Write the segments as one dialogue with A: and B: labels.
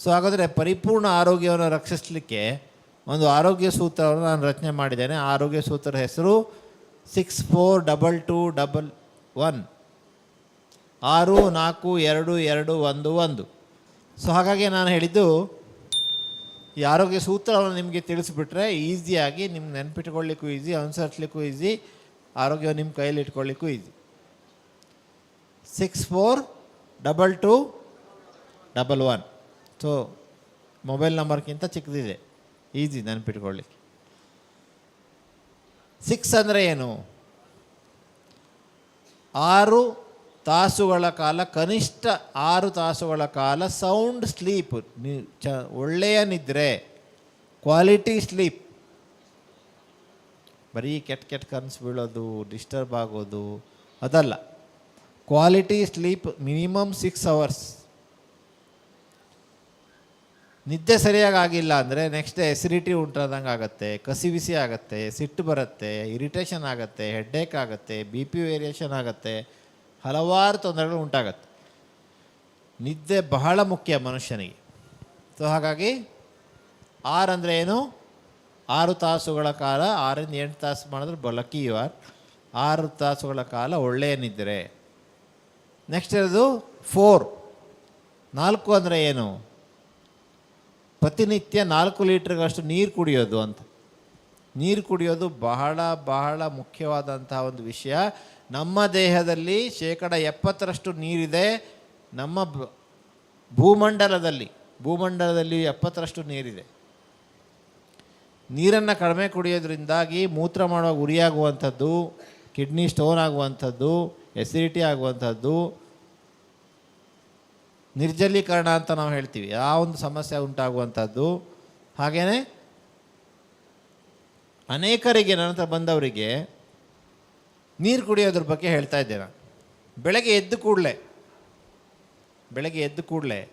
A: So ಹಾಗಾದರೆ ಪರಿಪೂರ್ಣ ಆರೋಗ್ಯವನ್ನು ರಕ್ಷಿಸಲಿಕ್ಕೆ ಒಂದು ಆರೋಗ್ಯ ಸೂತ್ರವನ್ನು ನಾನು ರಚನೆ ಮಾಡಿದ್ದೇನೆ. ಆರೋಗ್ಯ ಸೂತ್ರ ಹೆಸರು six four double two double one ಆರು, ನಾಲ್ಕು, ಎರಡು ಎರಡು, ಒಂದು ಒಂದು. ಸೊ ಹಾಗಾಗಿ ನಾನು ಹೇಳಿದ್ದು, ಈ ಆರೋಗ್ಯ ಸೂತ್ರವನ್ನು ನಿಮಗೆ ತಿಳಿಸ್ಬಿಟ್ರೆ ಈಸಿಯಾಗಿ ನಿಮ್ಗೆ ನೆನಪಿಟ್ಕೊಳ್ಳಿಕ್ಕೂ ಈಸಿ, ಅನುಸರಿಸ್ಲಿಕ್ಕೂ ಈಸಿ ಆರೋಗ್ಯ ನಿಮ್ಮ ಕೈಯಲ್ಲಿ ಇಟ್ಕೊಳ್ಳಿಕ್ಕೂ easy. Six four double two double one so mobile ನಂಬರ್ಗಿಂತ ಚಿಕ್ಕದಿದೆ. ಈಸಿ ನೆನಪಿಟ್ಕೊಳ್ಳಿಕ್ಕೆ ಸಿಕ್ಸ್ ಅಂದರೆ ಏನು? ಆರು ತಾಸುಗಳ ಕಾಲ, ಕನಿಷ್ಠ ಆರು ತಾಸುಗಳ ಕಾಲ ಸೌಂಡ್ ಸ್ಲೀಪ್ ಚ, ಒಳ್ಳೆಯ ನಿದ್ರೆ ಕ್ವಾಲಿಟಿ ಸ್ಲೀಪ್ ಬರೀ ಕೆಟ್ಟ ಕೆಟ್ಟ ಕನಸು ಬೀಳೋದು ಡಿಸ್ಟರ್ಬ್ ಆಗೋದು, ಅದಲ್ಲ. Quality sleep minimum six hours ನಿದ್ದೆ ಸರಿಯಾಗಿ ಆಗಿಲ್ಲ ಅಂದರೆ ನೆಕ್ಸ್ಟ್ ಎಸಿಡಿಟಿ ಉಂಟಾದಂಗೆ ಆಗುತ್ತೆ, ಕಸಿ ಬಿಸಿ ಆಗುತ್ತೆ, ಸಿಟ್ಟು ಬರುತ್ತೆ ಇರಿಟೇಷನ್ ಆಗುತ್ತೆ ಹೆಡ್ಡೇಕ್ ಆಗುತ್ತೆ ಬಿ ಪಿ ವೇರಿಯೇಷನ್ ಆಗುತ್ತೆ, ಹಲವಾರು ತೊಂದರೆಗಳು ಉಂಟಾಗತ್ತೆ. ನಿದ್ದೆ ಬಹಳ ಮುಖ್ಯ ಮನುಷ್ಯನಿಗೆ. ಸೊ ಹಾಗಾಗಿ ಆರು ಅಂದರೆ ಏನು? ಆರು ತಾಸುಗಳ ಕಾಲ, ಆರಿಂದ ಎಂಟು ತಾಸು ಮಾಡಿದ್ರೆ ಬಲಕಿ ಯು ಆರ್ ಆರು ತಾಸುಗಳ ಕಾಲ ಒಳ್ಳೆಯ ನಿದ್ರೆ. ನೆಕ್ಸ್ಟ್ ಇರೋದು ಫೋರ್ ನಾಲ್ಕು ಅಂದರೆ ಏನು? ಪ್ರತಿನಿತ್ಯ ನಾಲ್ಕು ಲೀಟ್ರ್ಗಷ್ಟು ನೀರು ಕುಡಿಯೋದು ಅಂತ. ನೀರು ಕುಡಿಯೋದು ಬಹಳ ಬಹಳ ಮುಖ್ಯವಾದಂತಹ ಒಂದು ವಿಷಯ. ನಮ್ಮ ದೇಹದಲ್ಲಿ ಶೇಕಡ ಎಪ್ಪತ್ತರಷ್ಟು ನೀರಿದೆ. ನಮ್ಮ ಭೂಮಂಡಲದಲ್ಲಿ ಭೂಮಂಡಲದಲ್ಲಿ ಎಪ್ಪತ್ತರಷ್ಟು ನೀರಿದೆ. ನೀರನ್ನು ಕಡಿಮೆ ಕುಡಿಯೋದ್ರಿಂದಾಗಿ ಮೂತ್ರ ಮಾಡುವಾಗ ಉರಿಯಾಗುವಂಥದ್ದು, ಕಿಡ್ನಿ ಸ್ಟೋನ್ ಆಗುವಂಥದ್ದು ಎಸಿಡಿಟಿ ಆಗುವಂಥದ್ದು ನಿರ್ಜಲೀಕರಣ ಅಂತ ನಾವು ಹೇಳ್ತೀವಿ. ಆ ಒಂದು ಸಮಸ್ಯೆ ಉಂಟಾಗುವಂಥದ್ದು. ಹಾಗೆಯೇ ಅನೇಕರಿಗೆ ನನ್ನ ಹತ್ರ ಬಂದವರಿಗೆ ನೀರು ಕುಡಿಯೋದ್ರ ಬಗ್ಗೆ ಹೇಳ್ತಾ ಇದ್ದೆ ನಾನು. ಬೆಳಗ್ಗೆ ಎದ್ದು ಕೂಡಲೇ, ಬೆಳಗ್ಗೆ ಎದ್ದು ಕೂಡಲೇ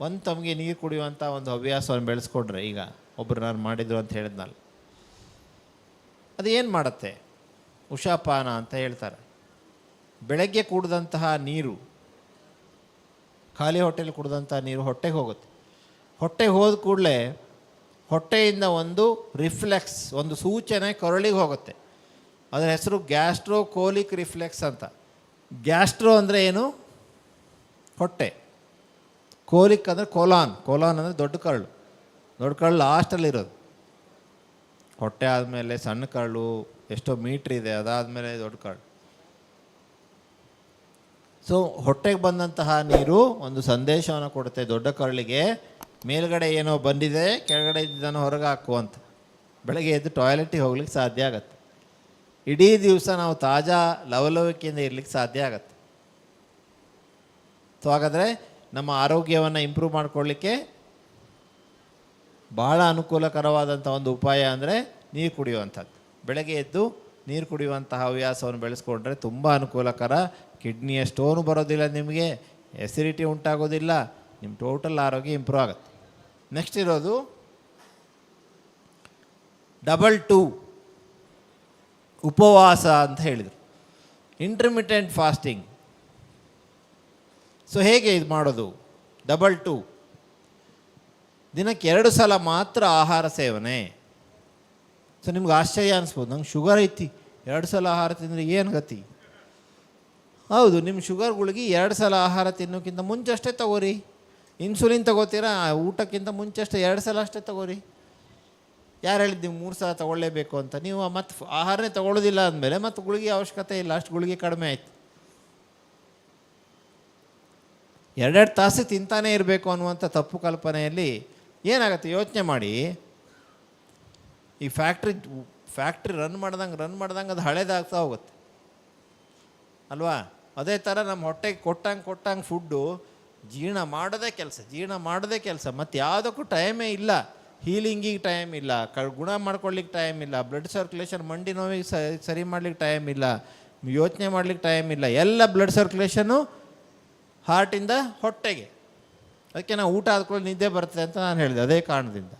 A: ಒಂದು ತಮಗೆ ನೀರು ಕುಡಿಯುವಂಥ ಒಂದು ಹವ್ಯಾಸವನ್ನು ಬೆಳೆಸ್ಕೊಂಡ್ರೆ ಈಗ ಒಬ್ಬರು ನಾನು ಮಾಡಿದ್ರು ಅಂತ ಹೇಳಿದ್ನಲ್ಲ. ಅದು ಏನು ಮಾಡುತ್ತೆ? ಉಷಾಪಾನ ಅಂತ ಹೇಳ್ತಾರೆ. ಬೆಳಗ್ಗೆ ಕೂಡಿದಂತಹ ನೀರು ಖಾಲಿ ಹೊಟ್ಟೆಲಿ ಕುಡ್ದಂಥ ನೀರು ಹೊಟ್ಟೆಗೆ ಹೋಗುತ್ತೆ. ಹೊಟ್ಟೆಗೆ ಹೋದ ಕೂಡಲೇ ಹೊಟ್ಟೆಯಿಂದ ಒಂದು ರಿಫ್ಲೆಕ್ಸ್, ಒಂದು ಸೂಚನೆ ಕೊರಳಿಗೆ ಹೋಗುತ್ತೆ. ಅದರ ಹೆಸರು ಗ್ಯಾಸ್ಟ್ರೋ ಕೋಲಿಕ್ ರಿಫ್ಲೆಕ್ಸ್ ಅಂತ. ಗ್ಯಾಸ್ಟ್ರೋ ಅಂದರೆ ಏನು? ಹೊಟ್ಟೆ. ಕೋಲಿಕ್ ಅಂದರೆ ಕೋಲಾನ್. ಕೋಲಾನ್ ಅಂದರೆ ದೊಡ್ಡ ಕರಳು. ದೊಡ್ಡ ಕರಳು ಲಾಸ್ಟಲ್ಲಿರೋದು ಹೊಟ್ಟೆ ಆದಮೇಲೆ ಸಣ್ಣ ಕರಳು, ಎಷ್ಟೋ ಮೀಟ್ರ್ ಇದೆ, ಅದಾದಮೇಲೆ ದೊಡ್ಡ ಕರಳು. ಸೊ ಹೊಟ್ಟೆಗೆ ಬಂದಂತಹ ನೀರು ಒಂದು ಸಂದೇಶವನ್ನು ಕೊಡುತ್ತೆ ದೊಡ್ಡ ಕರಳಿಗೆ. ಮೇಲ್ಗಡೆ ಏನೋ ಬಂದಿದೆ, ಕೆಳಗಡೆ ಇದ್ದನ್ನು ಹೊರಗೆ ಹಾಕು ಅಂತ. ಬೆಳಗ್ಗೆ ಎದ್ದು ಟಾಯ್ಲೆಟಿಗೆ ಹೋಗ್ಲಿಕ್ಕೆ ಸಾಧ್ಯ ಆಗತ್ತೆ. ಇಡೀ ದಿವಸ ನಾವು ತಾಜಾ ಲವಲವಿಕೆಯಿಂದ ಇರ್ಲಿಕ್ಕೆ ಸಾಧ್ಯ ಆಗತ್ತೆ. ಸೊ ಹಾಗಾದರೆ ನಮ್ಮ ಆರೋಗ್ಯವನ್ನು ಇಂಪ್ರೂವ್ ಮಾಡಿಕೊಳ್ಳಿಕ್ಕೆ ಬಹಳ ಅನುಕೂಲಕರವಾದಂಥ ಒಂದು ಉಪಾಯ ಅಂದರೆ ನೀರು ಕುಡಿಯುವಂಥದ್ದು. ಬೆಳಗ್ಗೆ ಎದ್ದು ನೀರು ಕುಡಿಯುವಂತಹ ಹವ್ಯಾಸವನ್ನು ಬೆಳೆಸ್ಕೊಂಡ್ರೆ ತುಂಬ ಅನುಕೂಲಕರ. ಕಿಡ್ನಿಯ ಸ್ಟೋನು ಬರೋದಿಲ್ಲ ನಿಮಗೆ ಎಸಿಡಿಟಿ ಉಂಟಾಗೋದಿಲ್ಲ ನಿಮ್ಮ ಟೋಟಲ್ ಆರೋಗ್ಯ ಇಂಪ್ರೂವ್ ಆಗುತ್ತೆ. ನೆಕ್ಸ್ಟ್ ಇರೋದು ಡಬಲ್ ಟೂ ಉಪವಾಸ ಅಂತ ಹೇಳಿದರು. ಇಂಟರ್ಮಿಟೆಂಟ್ ಫಾಸ್ಟಿಂಗ್ ಸೊ ಹೇಗೆ ಇದು ಮಾಡೋದು? ಡಬಲ್ ಟೂ ದಿನಕ್ಕೆ ಎರಡು ಸಲ ಮಾತ್ರ ಆಹಾರ ಸೇವನೆ. ಸೊ ನಿಮ್ಗೆ ಆಶ್ಚರ್ಯ ಅನಿಸ್ಬೋದು. ನಂಗೆ ಶುಗರ್ ಐತಿ. ಎರಡು ಸಲ ಆಹಾರ ತಿಂದರೆ ಏನು ಗತಿ? ಹೌದು ನಿಮ್ಮ ಶುಗರ್ ಗುಳಿಗೆ ಎರಡು ಸಲ ಆಹಾರ ತಿನ್ನೋಕ್ಕಿಂತ ಮುಂಚೆ ಅಷ್ಟೇ ತಗೋರಿ. ಇನ್ಸುಲಿನ್ ತಗೋತೀರಾ? ಊಟಕ್ಕಿಂತ ಮುಂಚೆ ಅಷ್ಟೇ ಎರಡು ಸಲ ಅಷ್ಟೇ ತಗೋರಿ. ಯಾರು ಹೇಳಿದ್ದು ನೀವು ಮೂರು ಸಲ ತೊಗೊಳ್ಳೇಬೇಕು ಅಂತ? ನೀವು ಮತ್ತು ಆಹಾರನೇ ತಗೊಳ್ಳೋದಿಲ್ಲ ಅಂದಮೇಲೆ ಮತ್ತು ಗುಳಿಗೆ ಅವಶ್ಯಕತೆ ಇಲ್ಲ. ಅಷ್ಟು ಗುಳಿಗೆ ಕಡಿಮೆ ಆಯ್ತು. ಎರಡೆರಡು ತಾಸು ತಿಂತಾನೇ ಇರಬೇಕು ಅನ್ನುವಂಥ ತಪ್ಪು ಕಲ್ಪನೆಯಲ್ಲಿ ಏನಾಗುತ್ತೆ? ಯೋಚನೆ ಮಾಡಿ. ಈ ಫ್ಯಾಕ್ಟ್ರಿ ಫ್ಯಾಕ್ಟ್ರಿ ರನ್ ಮಾಡ್ದಂಗೆ ರನ್ ಮಾಡ್ದಂಗೆ ಅದು ಹಳೇದಾಗ್ತಾ ಹೋಗುತ್ತೆ. ಅಲ್ವಾ? ಅದೇ ಥರ ನಮ್ಮ ಹೊಟ್ಟೆಗೆ ಕೊಟ್ಟಂಗೆ ಕೊಟ್ಟಂಗೆ ಫುಡ್ಡು ಜೀರ್ಣ ಮಾಡೋದೇ ಕೆಲಸ, ಜೀರ್ಣ ಮಾಡೋದೇ ಕೆಲಸ. ಮತ್ತು ಯಾವುದಕ್ಕೂ ಟೈಮೇ ಇಲ್ಲ. ಹೀಲಿಂಗಿಗೆ ಟೈಮ್ ಇಲ್ಲ. ಕ, ಗುಣ ಮಾಡ್ಕೊಳ್ಳಿಕ್ಕೆ ಟೈಮ್ ಇಲ್ಲ. ಬ್ಲಡ್ ಸರ್ಕ್ಯುಲೇಷನ್ ಮಂಡಿ ನೋವಿಗೆ ಸರಿ ಮಾಡ್ಲಿಕ್ಕೆ ಟೈಮ್ ಇಲ್ಲ. ಯೋಚನೆ ಮಾಡ್ಲಿಕ್ಕೆ ಟೈಮ್ ಇಲ್ಲ. ಎಲ್ಲ ಬ್ಲಡ್ ಸರ್ಕ್ಯುಲೇಷನು ಹಾರ್ಟಿಂದ ಹೊಟ್ಟೆಗೆ. ಅದಕ್ಕೆ ನಾವು ಊಟ ಆದ್ಕೊಳ್ಳಿ, ನಿದ್ದೆ ಬರ್ತದೆ ಅಂತ ನಾನು ಹೇಳಿದೆ. ಅದೇ ಕಾರಣದಿಂದ.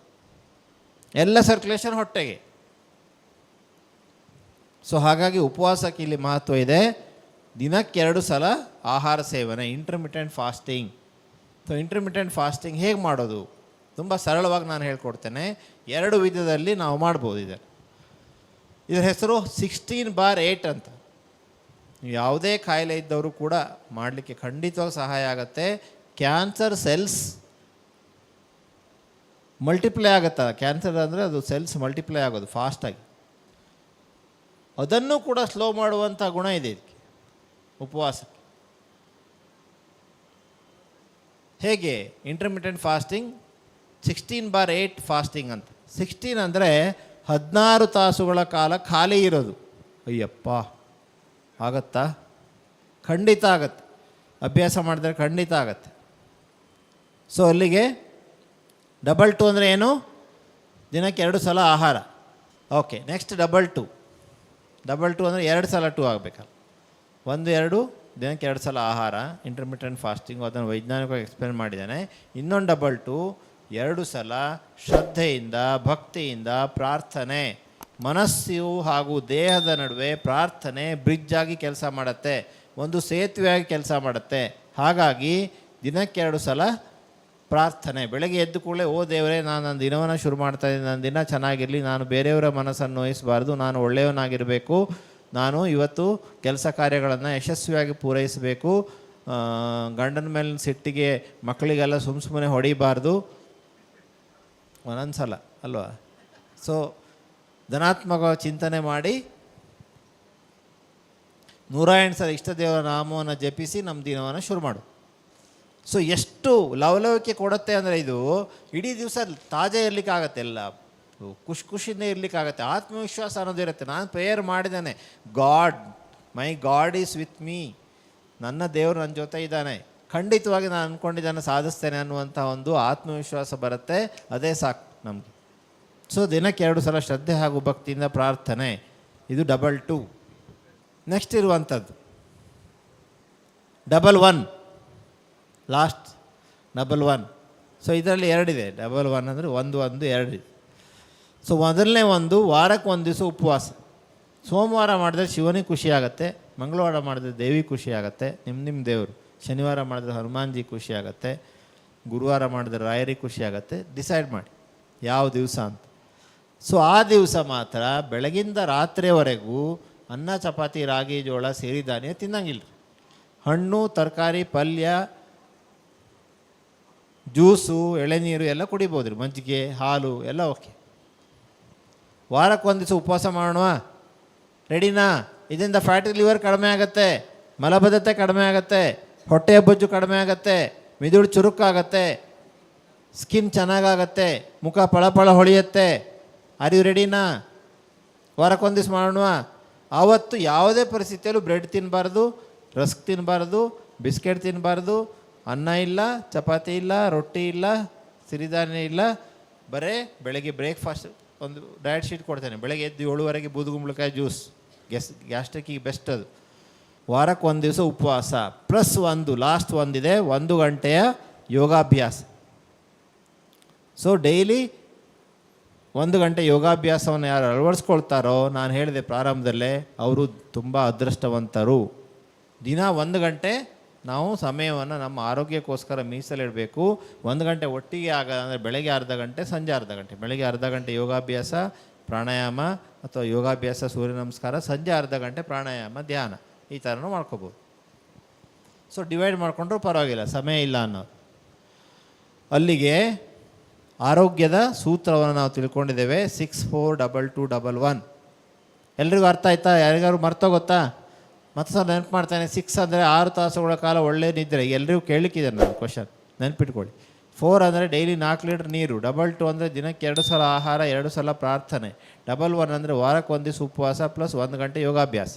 A: ಎಲ್ಲ ಸರ್ಕ್ಯುಲೇಷನ್ ಹೊಟ್ಟೆಗೆ. ಸೊ ಹಾಗಾಗಿ ಉಪವಾಸಕ್ಕೆ ಇಲ್ಲಿ ಮಹತ್ವ ಇದೆ. ದಿನಕ್ಕೆರಡು ಸಲ ಆಹಾರ ಸೇವನೆ intermittent fasting so intermittent fasting ಹೇಗೆ ಮಾಡೋದು? ತುಂಬ ಸರಳವಾಗಿ ನಾನು ಹೇಳ್ಕೊಡ್ತೇನೆ. ಎರಡು ವಿಧದಲ್ಲಿ ನಾವು ಮಾಡ್ಬೋದು ಇದನ್ನು. ಇದರ ಹೆಸರು ಸಿಕ್ಸ್ಟೀನ್ ಬಾರ್ ಏಯ್ಟ್ ಅಂತ. ಯಾವುದೇ ಕಾಯಿಲೆ ಇದ್ದವರು ಕೂಡ ಮಾಡಲಿಕ್ಕೆ ಖಂಡಿತವಾಗಿ ಸಹಾಯ ಆಗುತ್ತೆ. ಕ್ಯಾನ್ಸರ್ ಸೆಲ್ಸ್ ಮಲ್ಟಿಪ್ಲೈ ಆಗುತ್ತೆ? ಕ್ಯಾನ್ಸರ್ ಅಂದರೆ ಅದು ಸೆಲ್ಸ್ ಮಲ್ಟಿಪ್ಲೈ ಆಗೋದು ಫಾಸ್ಟಾಗಿ ಅದನ್ನು ಕೂಡ ಸ್ಲೋ ಮಾಡುವಂಥ ಗುಣ ಇದೆ ಇದಕ್ಕೆ, ಉಪವಾಸಕ್ಕೆ. ಹೇಗೆ? Intermittent fasting sixteen bar eight fasting ಅಂತ. ಸಿಕ್ಸ್ಟೀನ್ ಅಂದರೆ ಹದಿನಾರು ತಾಸುಗಳ ಕಾಲ ಖಾಲಿ ಇರೋದು. ಅಯ್ಯಪ್ಪ, ಆಗತ್ತಾ? ಖಂಡಿತ ಆಗತ್ತೆ. ಅಭ್ಯಾಸ ಮಾಡಿದ್ರೆ ಖಂಡಿತ ಆಗತ್ತೆ. ಸೊ ಅಲ್ಲಿಗೆ ಡಬಲ್ ಟು ಅಂದರೆ ಏನು? ದಿನಕ್ಕೆ ಎರಡು ಸಲ ಆಹಾರ. Okay next double two double two ಅಂದರೆ ಎರಡು ಸಲ ಟು ಆಗಬೇಕಲ್ಲ. ಒಂದು, ಎರಡು, ದಿನಕ್ಕೆ ಎರಡು ಸಲ ಆಹಾರ ಇಂಟರ್ಮಿಟೆಂಟ್ ಫಾಸ್ಟಿಂಗು ಅದನ್ನು ವೈಜ್ಞಾನಿಕವಾಗಿ ಎಕ್ಸ್ಪ್ಲೇನ್ ಮಾಡಿದ್ದಾನೆ. ಇನ್ನೊಂದು ಡಬಲ್ ಟು ಎರಡು ಸಲ ಶ್ರದ್ಧೆಯಿಂದ, ಭಕ್ತಿಯಿಂದ ಪ್ರಾರ್ಥನೆ. ಮನಸ್ಸು ಹಾಗೂ ದೇಹದ ನಡುವೆ ಪ್ರಾರ್ಥನೆ ಬ್ರಿಡ್ಜ್ ಆಗಿ ಕೆಲಸ ಮಾಡುತ್ತೆ. ಒಂದು ಸೇತುವೆಯಾಗಿ ಕೆಲಸ ಮಾಡುತ್ತೆ. ಹಾಗಾಗಿ ದಿನಕ್ಕೆ ಎರಡು ಸಲ ಪ್ರಾರ್ಥನೆ. ಬೆಳಗ್ಗೆ ಎದ್ದು ಕೂಡಲೇ, ಓ ದೇವರೇ, ನಾನು ನನ್ನ ದಿನವನ್ನು ಶುರು ಮಾಡ್ತಾ ಇದ್ದೀನಿ. ನನ್ನ ದಿನ ಚೆನ್ನಾಗಿರಲಿ. ನಾನು ಬೇರೆಯವರ ಮನಸ್ಸನ್ನು ನೋಯಿಸಬಾರ್ದು ನಾನು ಒಳ್ಳೆಯವನಾಗಿರಬೇಕು. ನಾನು ಇವತ್ತು ಕೆಲಸ ಕಾರ್ಯಗಳನ್ನು ಯಶಸ್ವಿಯಾಗಿ ಪೂರೈಸಬೇಕು. ಗಂಡನ ಮೇಲಿನ ಸಿಟ್ಟಿಗೆ ಮಕ್ಕಳಿಗೆಲ್ಲ ಸುಮ್ಮ ಸುಮ್ಮನೆ ಹೊಡಿಬಾರ್ದು. ಒಂದೊಂದು ಸಲ ಅಲ್ವಾ? ಸೊ ಧನಾತ್ಮಕ ಚಿಂತನೆ ಮಾಡಿ, ನೂರ ಎಂಟು ಸಲ ಇಷ್ಟ ದೇವರ ನಾಮವನ್ನು ಜಪಿಸಿ ನಮ್ಮ ದಿನವನ್ನು ಶುರು ಮಾಡು. ಸೊ ಎಷ್ಟು ಲವಲವಿಕೆ ಕೊಡುತ್ತೆ ಅಂದರೆ ಇದು ಇಡೀ ದಿವಸ ತಾಜಾ ಇರಲಿಕ್ಕಾಗತ್ತೆ, ಎಲ್ಲ ಖುಷಿ ಖುಷಿಯಿಂದ ಇರಲಿಕ್ಕಾಗತ್ತೆ, ಆತ್ಮವಿಶ್ವಾಸ ಅನ್ನೋದು ಇರುತ್ತೆ. ನಾನು ಪ್ರೇಯರ್ ಮಾಡಿದ್ದಾನೆ god my god is with me ನನ್ನ ದೇವರು ನನ್ನ ಜೊತೆ ಇದ್ದಾನೆ. ಖಂಡಿತವಾಗಿ ನಾನು ಅಂದ್ಕೊಂಡಿದ್ದಾನೆ ಸಾಧಿಸ್ತೇನೆ ಅನ್ನುವಂಥ ಒಂದು ಆತ್ಮವಿಶ್ವಾಸ ಬರುತ್ತೆ. ಅದೇ ಸಾಕು ನಮಗೆ. ಸೊ ದಿನಕ್ಕೆ ಎರಡು ಸಲ ಶ್ರದ್ಧೆ ಹಾಗೂ ಭಕ್ತಿಯಿಂದ ಪ್ರಾರ್ಥನೆ. ಇದು ಡಬಲ್ ಟು ನೆಕ್ಸ್ಟ್ ಇರುವಂಥದ್ದು. Double one last double one so ಇದರಲ್ಲಿ ಎರಡಿದೆ ಡಬಲ್ ಒನ್ ಅಂದರೆ ಒಂದು ಒಂದು, ಎರಡು ಸೊ ಮೊದಲನೇ ಒಂದು ವಾರಕ್ಕೆ ಒಂದು ದಿವಸ ಉಪವಾಸ. ಸೋಮವಾರ ಮಾಡಿದ್ರೆ ಶಿವನಿಗೆ ಖುಷಿ ಮಂಗಳವಾರ ಮಾಡಿದ್ರೆ ದೇವಿ ಖುಷಿ ಆಗುತ್ತೆ ನಿಮ್ಮ ನಿಮ್ಮ ದೇವರು. ಶನಿವಾರ ಮಾಡಿದ್ರೆ ಹನುಮಾನ್ಜಿ ಖುಷಿ ಆಗುತ್ತೆ, ಗುರುವಾರ ಮಾಡಿದ್ರೆ ರಾಯರಿಗೆ ಖುಷಿ ಆಗುತ್ತೆ ಡಿಸೈಡ್ ಮಾಡಿ. ಯಾವ ದಿವಸ ಅಂತ. ಸೊ ಆ ದಿವಸ ಮಾತ್ರ ಬೆಳಗಿಂದ ರಾತ್ರಿವರೆಗೂ ಅನ್ನ, ಚಪಾತಿ, ರಾಗಿ, ಜೋಳ ಸೇರಿದಾನೆ ತಿನ್ನಂಗಿಲ್ಲ ಹಣ್ಣು, ತರಕಾರಿ, ಪಲ್ಯ ಜ್ಯೂಸು ಎಳೆನೀರು ಎಲ್ಲ ಕುಡಿಬೋದು ರೀ. ಮಜ್ಜಿಗೆ, ಹಾಲು ಎಲ್ಲ ಓಕೆ. ವಾರಕ್ಕೊಂದು ದಿವಸ ಉಪವಾಸ ಮಾಡೋಣ ರೆಡಿನಾ? ಇದರಿಂದ ಫ್ಯಾಟಿ ಲಿವರ್ ಕಡಿಮೆ ಆಗುತ್ತೆ, ಮಲಬದ್ಧತೆ ಕಡಿಮೆ ಆಗುತ್ತೆ, ಹೊಟ್ಟೆ ಬೊಜ್ಜು ಕಡಿಮೆ ಆಗುತ್ತೆ, ಮಿದುಳು ಚುರುಕಾಗತ್ತೆ ಸ್ಕಿನ್ ಚೆನ್ನಾಗಾಗತ್ತೆ, ಮುಖ ಪಳಪಳ ಹೊಳೆಯುತ್ತೆ. ಯು ರೆಡಿನಾ ವಾರಕ್ಕೊಂದು ದಿವಸ ಮಾಡೋಣ ಆವತ್ತು ಯಾವುದೇ ಪರಿಸ್ಥಿತಿಯಲ್ಲೂ ಬ್ರೆಡ್ ತಿನ್ನಬಾರ್ದು ರಸ್ಕ್ ತಿನ್ನಬಾರ್ದು ಬಿಸ್ಕೆಟ್ ತಿನ್ನಬಾರ್ದು ಅನ್ನ ಇಲ್ಲ, ಚಪಾತಿ ಇಲ್ಲ, ರೊಟ್ಟಿ ಇಲ್ಲ, ಸಿರಿಧಾನ್ಯ ಇಲ್ಲ. ಬರೇ ಬೆಳಗ್ಗೆ ಬ್ರೇಕ್ಫಾಸ್ಟ್ ಒಂದು ಡಯಟ್ ಶೀಟ್ ಕೊಡ್ತೇನೆ. ಬೆಳಗ್ಗೆ ಎದ್ದು ಏಳುವರೆಗೆ ಬೂದುಗುಂಬಳಕಾಯಿ ಜ್ಯೂಸ್ ಗ್ಯಾಸ್ ಗ್ಯಾಸ್ಟ್ರಿಕ್ಕಿಗೆ ಬೆಸ್ಟ್ ಅದು. ವಾರಕ್ಕೆ ಒಂದು ದಿವಸ ಉಪವಾಸ. ಪ್ಲಸ್ ಒಂದು ಲಾಸ್ಟ್ ಒಂದಿದೆ, ಒಂದು ಗಂಟೆಯ ಯೋಗಾಭ್ಯಾಸ. ಸೊ ಡೈಲಿ ಒಂದು ಗಂಟೆ ಯೋಗಾಭ್ಯಾಸವನ್ನು ಯಾರು ಅಳವಡಿಸ್ಕೊಳ್ತಾರೋ, ನಾನು ಹೇಳಿದೆ ಪ್ರಾರಂಭದಲ್ಲೇ, ಅವರು ತುಂಬ ಅದೃಷ್ಟವಂತರು. ದಿನ ಒಂದು ಗಂಟೆ ನಾವು ಸಮಯವನ್ನು ನಮ್ಮ ಆರೋಗ್ಯಕ್ಕೋಸ್ಕರ ಮೀಸಲಿಡಬೇಕು. ಒಂದು ಗಂಟೆ ಒಟ್ಟಿಗೆ ಆಗ ಅಂದರೆ ಬೆಳಗ್ಗೆ ಅರ್ಧ ಗಂಟೆ, ಸಂಜೆ ಅರ್ಧ ಗಂಟೆ. ಬೆಳಗ್ಗೆ ಅರ್ಧ ಗಂಟೆ ಯೋಗಾಭ್ಯಾಸ, ಪ್ರಾಣಾಯಾಮ ಅಥವಾ ಯೋಗಾಭ್ಯಾಸ, ಸೂರ್ಯ ನಮಸ್ಕಾರ, ಸಂಜೆ ಅರ್ಧ ಗಂಟೆ ಪ್ರಾಣಾಯಾಮ, ಧ್ಯಾನ. ಈ ಥರನೂ ಮಾಡ್ಕೋಬೋದು. ಸೊ ಡಿವೈಡ್ ಮಾಡಿಕೊಂಡ್ರೂ ಪರವಾಗಿಲ್ಲ, ಸಮಯ ಇಲ್ಲ ಅನ್ನೋದು. ಅಲ್ಲಿಗೆ ಆರೋಗ್ಯದ ಸೂತ್ರವನ್ನು ನಾವು ತಿಳ್ಕೊಂಡಿದ್ದೇವೆ six four double two double one ಎಲ್ರಿಗೂ ಅರ್ಥ ಆಯ್ತಾ? ಯಾರಿಗಾರು ಮರ್ತೋಗುತ್ತಾ? ಮತ್ತೆ ಸರ್ ನೆನಪು ಮಾಡ್ತಾನೆ ಸಿಕ್ಸ್ ಅಂದರೆ ಆರು ತಾಸುಗಳ ಕಾಲ ಒಳ್ಳೆ ನಿದ್ರೆ. ಎಲ್ಲರಿಗೂ ಕೇಳಲಿಕ್ಕಿದೆ ನಾನು ಕ್ವಶನ್ ನೆನಪಿಟ್ಕೊಳ್ಳಿ. ಫೋರ್ ಅಂದರೆ ಡೈಲಿ ನಾಲ್ಕು ಲೀಟ್ರ್ ನೀರು. ಡಬಲ್ ಟು ಅಂದರೆ ದಿನಕ್ಕೆ ಎರಡು ಸಲ ಆಹಾರ, ಎರಡು ಸಲ ಪ್ರಾರ್ಥನೆ. ಡಬಲ್ ಒನ್ ಅಂದರೆ ವಾರಕ್ಕೆ ಒಂದು ದಿವಸ ಉಪವಾಸ ಪ್ಲಸ್ ಒಂದು ಗಂಟೆ ಯೋಗಾಭ್ಯಾಸ.